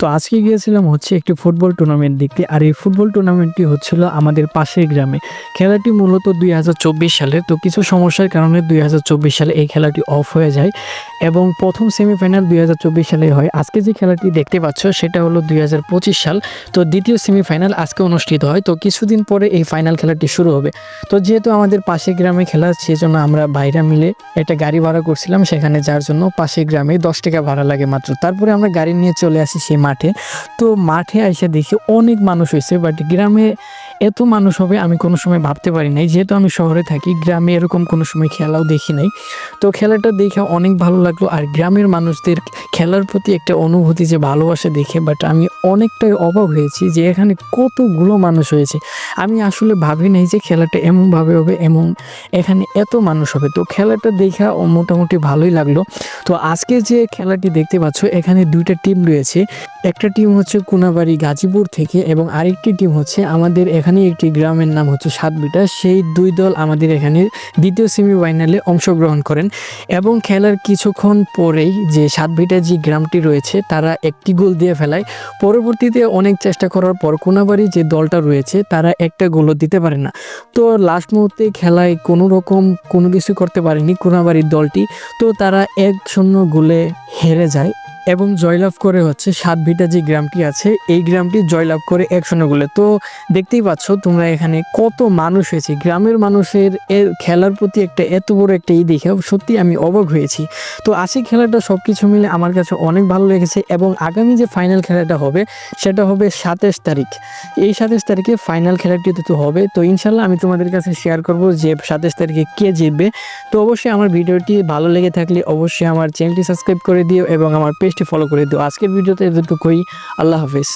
তো আজকে গিয়েছিলাম হচ্ছে একটি ফুটবল টুর্নামেন্ট দেখতে, আর এই ফুটবল টুর্নামেন্টটি হচ্ছিল আমাদের পাশের গ্রামে। খেলাটি মূলত দুই হাজার চব্বিশ সালে, তো কিছু সমস্যার কারণে দুই হাজার চব্বিশ সালে এই খেলাটি অফ হয়ে যায় এবং প্রথম সেমিফাইনাল দুই হাজার চব্বিশ সালে হয়। আজকে যে খেলাটি দেখতে পাচ্ছ, সেটা হলো দুই হাজার পঁচিশ সাল, তো দ্বিতীয় সেমিফাইনাল আজকে অনুষ্ঠিত হয়। তো কিছুদিন পরে এই ফাইনাল খেলাটি শুরু হবে। তো যেহেতু আমাদের পাশের গ্রামে খেলা, সেজন্য আমরা বাইরে মিলে একটা গাড়ি ভাড়া করছিলাম, সেখানে যার জন্য পাশের গ্রামে দশ টাকা ভাড়া লাগে মাত্র। তারপরে আমরা গাড়ি নিয়ে চলে আসি সেই মাঠে। তো মাঠে আইসা দেখি অনেক মানুষ হয়েছে বাট গ্রামে এত মানুষ হবে আমি কোনো সময় ভাবতে পারি নাই। যেহেতু আমি শহরে থাকি, গ্রামে এরকম কোনো সময় খেলাও দেখি নাই। তো খেলাটা দেখে অনেক ভালো লাগল আর গ্রামের মানুষদের খেলার প্রতি একটা অনুভূতি যে ভালোবাসা দেখে বাট আমি অনেকটাই অবাক হয়েছি যে এখানে কতগুলো মানুষ হয়েছে। আমি আসলে ভাবি নাই যে খেলাটা এমনভাবে হবে, এমন এখানে এত মানুষ হবে। তো খেলাটা দেখা মোটামুটি ভালোই লাগল। তো আজকে যে খেলাটি দেখতে পাচ্ছ, এখানে দুইটা টিম রয়েছে। একটা টিম হচ্ছে কুনাবাড়ি গাজীপুর থেকে এবং আরেকটি টিম হচ্ছে আমাদের এখানে একটি গ্রামের নাম হচ্ছে সাতবিটা। সেই দুই দল আমাদের এখানে দ্বিতীয় সেমিফাইনালে অংশগ্রহণ করেন এবং খেলার কিছুক্ষণ পরেই যে সাতবিটা যে গ্রামটি রয়েছে, তারা একটি গোল দিয়ে ফেলায়। পরবর্তীতে অনেক চেষ্টা করার পর কোনাবাড়ি যে দলটা রয়েছে, তারা একটা গোলও দিতে পারে না। তো লাস্ট মুহূর্তে খেলায় কোনো রকম কোনো কিছু করতে পারেনি কোনাবাড়ির দলটি। তো তারা এক শূন্য গোলে হেরে যায়। এবং জয়লাভ করে হচ্ছে সাত ভিটা যে গ্রামটি আছে, এই গ্রামটি জয়লাভ করে এক শূন্য গোলে তো দেখতেই পাচ্ছ তোমরা এখানে কত মানুষ হয়েছে। গ্রামের মানুষের এর খেলার প্রতি একটা এত বড় একটা ই দেখে সত্যি আমি অবাক হয়েছি। তো আশি খেলাটা সব কিছু মিলে আমার কাছে অনেক ভালো লেগেছে এবং আগামী যে ফাইনাল খেলাটা হবে, সেটা হবে সাতাশ তারিখ। এই সাতাশ তারিখে ফাইনাল খেলাটি তো হবে। তো ইনশাল্লাহ আমি তোমাদের কাছে শেয়ার করব যে সাতাশ তারিখে কে জিতবে। তো অবশ্যই আমার ভিডিওটি ভালো লেগে থাকলে অবশ্যই আমার চ্যানেলটি সাবস্ক্রাইব করে দিও এবং আমার পেজটি ফলো করে দিও। আজকের ভিডিওতে এতটুকুই। আল্লাহ হাফিজ।